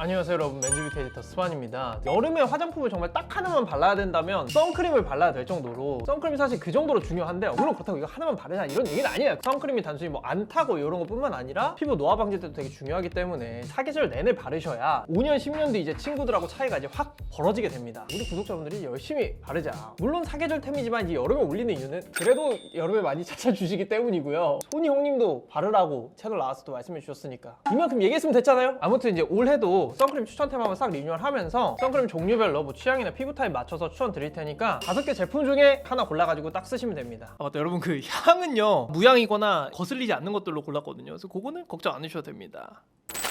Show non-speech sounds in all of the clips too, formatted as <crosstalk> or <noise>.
안녕하세요 여러분. 맨즈뷰티 에디터 스완입니다. 여름에 화장품을 정말 딱 하나만 발라야 된다면 선크림을 발라야 될 정도로 선크림이 사실 그 정도로 중요한데 물론 그렇다고 이거 하나만 바르자 이런 얘기는 아니에요. 선크림이 단순히 뭐 안 타고 이런 것뿐만 아니라 피부 노화 방지 때도 되게 중요하기 때문에 사계절 내내 바르셔야 5년 10년 뒤 이제 친구들하고 차이가 이제 확 벌어지게 됩니다. 우리 구독자분들이 열심히 바르자. 물론 사계절 템이지만 이제 여름에 올리는 이유는 그래도 여름에 많이 찾아주시기 때문이고요. 손이 형님도 바르라고 채널 나와서 또 말씀해 주셨으니까 이만큼 얘기했으면 됐잖아요. 아무튼 이제 올해도 선크림 추천템 한번 싹 리뉴얼하면서 선크림 종류별로 뭐 취향이나 피부 타입 맞춰서 추천 드릴 테니까 다섯 개 제품 중에 하나 골라가지고 딱 쓰시면 됩니다. 아, 맞다. 여러분 그 향은요 무향이거나 거슬리지 않는 것들로 골랐거든요. 그래서 그거는 걱정 안 하셔도 됩니다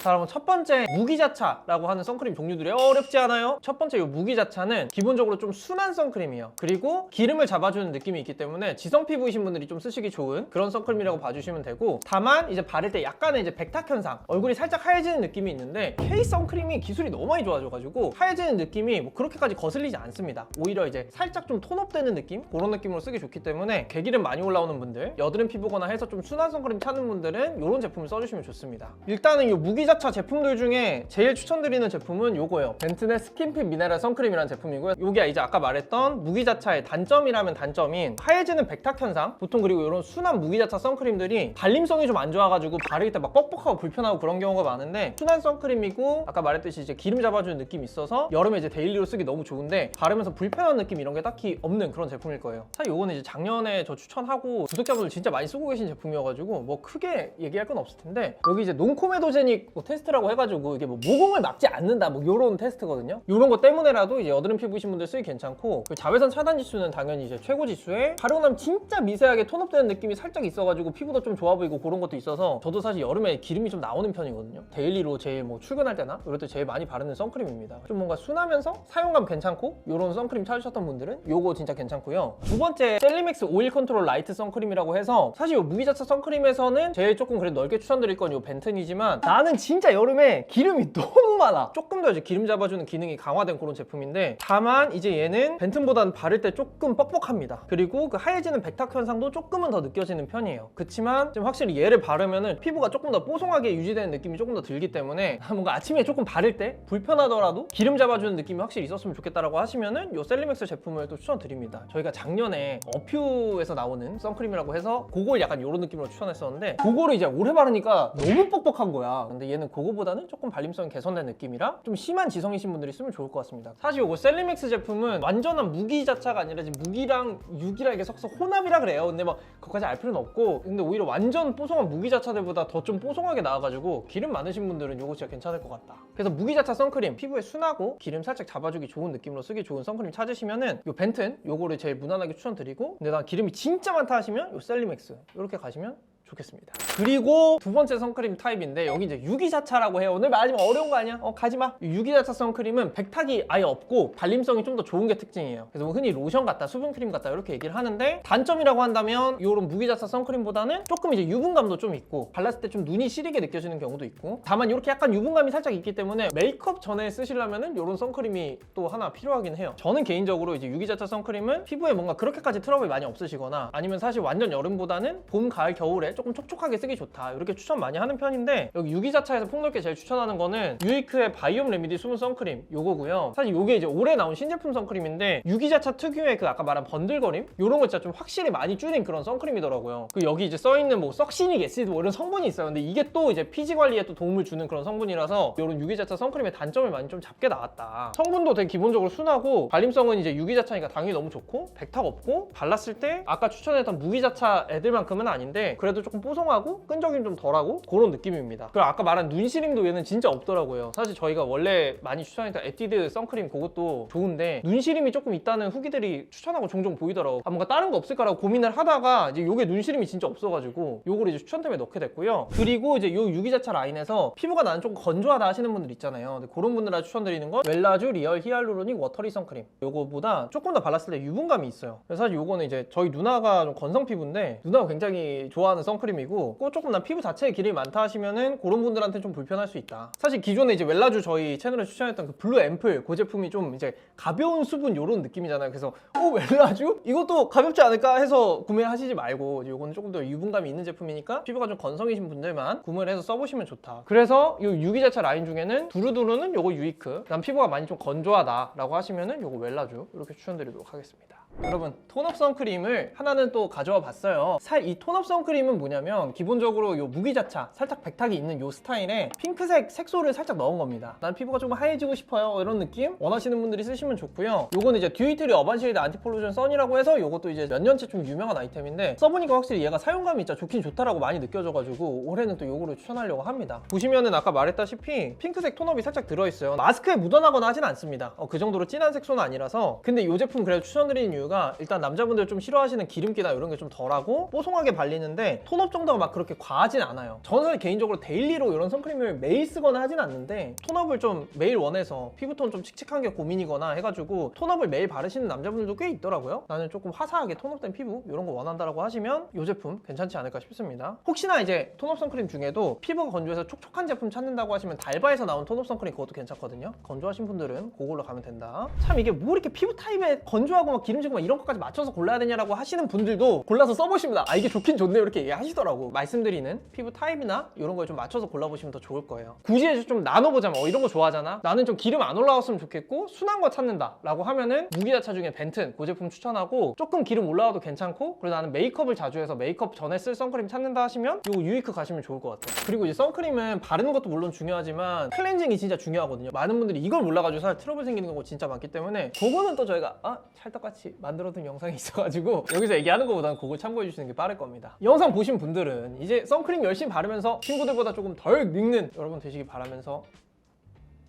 자 그러면 첫 번째 무기자차라고 하는 선크림 종류들이 어렵지 않아요? 첫 번째 이 무기자차는 기본적으로 좀 순한 선크림이에요 그리고 기름을 잡아주는 느낌이 있기 때문에 지성 피부이신 분들이 좀 쓰시기 좋은 그런 선크림이라고 봐주시면 되고 다만 이제 바를 때 약간의 이제 백탁 현상 얼굴이 살짝 하얘지는 느낌이 있는데 K 선크림이 기술이 너무 많이 좋아져가지고 하얘지는 느낌이 뭐 그렇게까지 거슬리지 않습니다 오히려 이제 살짝 좀 톤업되는 느낌? 그런 느낌으로 쓰기 좋기 때문에 개기름 많이 올라오는 분들 여드름 피부거나 해서 좀 순한 선크림 찾는 분들은 이런 제품을 써주시면 좋습니다 일단은 이 무기자차 제품들 중에 제일 추천드리는 제품은 요거예요. 벤튼의 스킨핏 미네랄 선크림이라는 제품이고요. 요게 이제 아까 말했던 무기자차의 단점이라면 단점인 하얘지는 백탁 현상 보통 그리고 이런 순한 무기자차 선크림들이 발림성이 좀 안 좋아가지고 바를 때 막 뻑뻑하고 불편하고 그런 경우가 많은데 순한 선크림이고 아까 말했듯이 이제 기름 잡아주는 느낌이 있어서 여름에 이제 데일리로 쓰기 너무 좋은데 바르면서 불편한 느낌 이런 게 딱히 없는 그런 제품일 거예요. 사실 요거는 이제 작년에 저 추천하고 구독자분들 진짜 많이 쓰고 계신 제품이어가지고 뭐 크게 얘기할 건 없을 텐데 여기 이제 논코메도제닉 뭐 테스트라고 해가지고 이게 뭐 모공을 막지 않는다 뭐 요런 테스트거든요. 요런 거 때문에라도 이제 여드름 피부이신 분들 쓰기 괜찮고 그 자외선 차단 지수는 당연히 이제 최고 지수에 바르고 나면 진짜 미세하게 톤업되는 느낌이 살짝 있어가지고 피부도 좀 좋아 보이고 그런 것도 있어서 저도 사실 여름에 기름이 좀 나오는 편이거든요. 데일리로 제일 뭐 출근할 때나 이럴 때 제일 많이 바르는 선크림입니다. 좀 뭔가 순하면서 사용감 괜찮고 요런 선크림 찾으셨던 분들은 요거 진짜 괜찮고요. 두 번째 셀리맥스 오일 컨트롤 라이트 선크림이라고 해서 사실 요 무기자차 선크림에서는 제일 조금 그래도 넓게 추천드릴 건요 벤튼이지만 나는 진짜 여름에 기름이 <laughs> 너무 많아. 조금 더 이제 기름 잡아주는 기능이 강화된 그런 제품인데 다만 이제 얘는 벤튼보다는 바를 때 조금 뻑뻑합니다. 그리고 그 하얘지는 백탁 현상도 조금은 더 느껴지는 편이에요. 그치만 좀 확실히 얘를 바르면은 피부가 조금 더 뽀송하게 유지되는 느낌이 조금 더 들기 때문에 <laughs> 뭔가 아침에 조금 바를 때 불편하더라도 기름 잡아주는 느낌이 확실히 있었으면 좋겠다라고 하시면은 요 셀리맥스 제품을 또 추천드립니다. 저희가 작년에 어퓨에서 나오는 선크림이라고 해서 그걸 약간 요런 느낌으로 추천했었는데 그거를 이제 오래 바르니까 너무 뻑뻑한 거야. 근데 얘는 그거보다는 조금 발림성이 개선된 느낌이라 좀 심한 지성이신 분들이 쓰면 좋을 것 같습니다. 사실 요거 셀리맥스 제품은 완전한 무기 자차가 아니라 지금 무기랑 육이랑 이게 섞어서 혼합이라 그래요. 근데 막 그것까지 알 필요는 없고 근데 오히려 완전 뽀송한 무기 자차들보다 더 좀 뽀송하게 나와가지고 기름 많으신 분들은 요거 진짜 괜찮을 것 같다. 그래서 무기 자차 선크림 피부에 순하고 기름 살짝 잡아주기 좋은 느낌으로 쓰기 좋은 선크림 찾으시면은 요 벤튼 요거를 제일 무난하게 추천드리고 근데 난 기름이 진짜 많다 하시면 요 셀리맥스 이렇게 가시면 좋겠습니다. 그리고 두 번째 선크림 타입인데 여기 이제 유기자차라고 해요. 오늘 말하지만 어려운 거 아니야? 어 가지마. 유기자차 선크림은 백탁이 아예 없고 발림성이 좀 더 좋은 게 특징이에요. 그래서 뭐 흔히 로션 같다, 수분크림 같다 이렇게 얘기를 하는데 단점이라고 한다면 이런 무기자차 선크림보다는 조금 이제 유분감도 좀 있고 발랐을 때 좀 눈이 시리게 느껴지는 경우도 있고 다만 이렇게 약간 유분감이 살짝 있기 때문에 메이크업 전에 쓰시려면은 이런 선크림이 또 하나 필요하긴 해요. 저는 개인적으로 이제 유기자차 선크림은 피부에 뭔가 그렇게까지 트러블이 많이 없으시거나 아니면 사실 완전 여름보다는 봄, 가을, 겨울에 조금 촉촉하게 쓰기 좋다. 이렇게 추천 많이 하는 편인데 여기 유기자차에서 폭넓게 제일 추천하는 거는 유이크의 바이옴 레미디 수분 선크림 요거고요. 사실 요게 이제 올해 나온 신제품 선크림인데 유기자차 특유의 그 아까 말한 번들거림? 요런 거 진짜 좀 확실히 많이 줄인 그런 선크림이더라고요. 그 여기 이제 써있는 뭐 석시닉 애시드 뭐 이런 성분이 있어요. 근데 이게 또 이제 피지 관리에 또 도움을 주는 그런 성분이라서 요런 유기자차 선크림의 단점을 많이 좀 잡게 나왔다. 성분도 되게 기본적으로 순하고 발림성은 이제 유기자차니까 당연히 너무 좋고 백탁 없고 발랐을 때 아까 추천했던 무기자차 애들만큼은 아닌데 그래도 조금 뽀송하고 끈적임 좀 덜하고 그런 느낌입니다. 그리고 아까 말한 눈 시림도 얘는 진짜 없더라고요. 사실 저희가 원래 많이 추천했던 에뛰드 선크림 그것도 좋은데 눈 시림이 조금 있다는 후기들이 추천하고 종종 보이더라고. 아 뭔가 다른 거 없을까라고 고민을 하다가 이제 요게 눈 시림이 진짜 없어가지고 요거를 이제 추천템에 넣게 됐고요. 그리고 이제 요 유기자차 라인에서 피부가 나는 조금 건조하다 하시는 분들 있잖아요. 근데 그런 분들한테 추천드리는 건 웰라쥬 리얼 히알루로닉 워터리 선크림. 요거보다 조금 더 발랐을 때 유분감이 있어요. 그래서 사실 요거는 이제 저희 누나가 좀 건성 피부인데 누나가 굉장히 좋아하는 선크림 선크림이고 꼭 조금 난 피부 자체에 기름이 많다 하시면은 그런 분들한테 좀 불편할 수 있다. 사실 기존에 이제 웰라주 저희 채널에 추천했던 그 블루 앰플 그 제품이 좀 이제 가벼운 수분 요런 느낌이잖아요. 그래서 어 웰라주 이것도 가볍지 않을까 해서 구매하시지 말고 이거는 조금 더 유분감이 있는 제품이니까 피부가 좀 건성이신 분들만 구매를 해서 써보시면 좋다. 그래서 이 유기자차 라인 중에는 두루두루는 요거 유이크, 난 피부가 많이 좀 건조하다 라고 하시면은 요거 웰라주 이렇게 추천드리도록 하겠습니다. 여러분 톤업 선크림을 하나는 또 가져와 봤어요. 살 이 톤업 선크림은 뭐냐면 기본적으로 요 무기자차 살짝 백탁이 있는 요 스타일에 핑크색 색소를 살짝 넣은 겁니다. 난 피부가 좀 하얘지고 싶어요. 이런 느낌? 원하시는 분들이 쓰시면 좋고요. 요거는 이제 듀이트리 어반시리드 안티폴루션 선이라고 해서 요것도 이제 몇 년째 좀 유명한 아이템인데 써보니까 확실히 얘가 사용감이 진짜 좋긴 좋다라고 많이 느껴져가지고 올해는 또 요거를 추천하려고 합니다. 보시면은 아까 말했다시피 핑크색 톤업이 살짝 들어있어요. 마스크에 묻어나거나 하진 않습니다. 어, 그 정도로 진한 색소는 아니라서. 근데 이 제품 그래도 추천드리는 이유가 일단 남자분들 좀 싫어하시는 기름기나 이런 게 좀 덜하고 뽀송하게 발리는데 톤업 정도가 막 그렇게 과하진 않아요. 저는 개인적으로 데일리로 이런 선크림을 매일 쓰거나 하진 않는데 톤업을 좀 매일 원해서 피부톤 좀 칙칙한 게 고민이거나 해가지고 톤업을 매일 바르시는 남자분들도 꽤 있더라고요. 나는 조금 화사하게 톤업된 피부 이런 거 원한다라고 하시면 이 제품 괜찮지 않을까 싶습니다. 혹시나 이제 톤업 선크림 중에도 피부가 건조해서 촉촉한 제품 찾는다고 하시면 달바에서 나온 톤업 선크림 그것도 괜찮거든요. 건조하신 분들은 그걸로 가면 된다. 참 이게 뭐 이렇게 피부 타입에 건조하고 막 기름 막 이런 것까지 맞춰서 골라야 되냐라고 하시는 분들도 골라서 써보십니다. 아 이게 좋긴 좋네요. 이렇게 얘기하시더라고. 말씀드리는 피부 타입이나 이런 거에 좀 맞춰서 골라보시면 더 좋을 거예요. 굳이 좀 나눠보자면 어 이런 거 좋아하잖아? 나는 좀 기름 안 올라왔으면 좋겠고 순한 거 찾는다 라고 하면은 무기자차 중에 벤튼 그 제품 추천하고 조금 기름 올라와도 괜찮고 그리고 나는 메이크업을 자주 해서 메이크업 전에 쓸 선크림 찾는다 하시면 요 유이크 가시면 좋을 것 같아요. 그리고 이제 선크림은 바르는 것도 물론 중요하지만 클렌징이 진짜 중요하거든요. 많은 분들이 이걸 몰라가지고 사실 트러블 생기는 경우가 진짜 많기 때문에 그거는 또 저희가 아 찰떡같이 만들어둔 영상이 <laughs> 있어가지고 여기서 얘기하는 것보다는 그걸 참고해 주시는 게 빠를 겁니다. 이 영상 보신 분들은 이제 선크림 열심히 바르면서 친구들보다 조금 덜 늙는 여러분 되시기 바라면서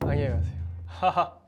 안녕히 가세요. 하하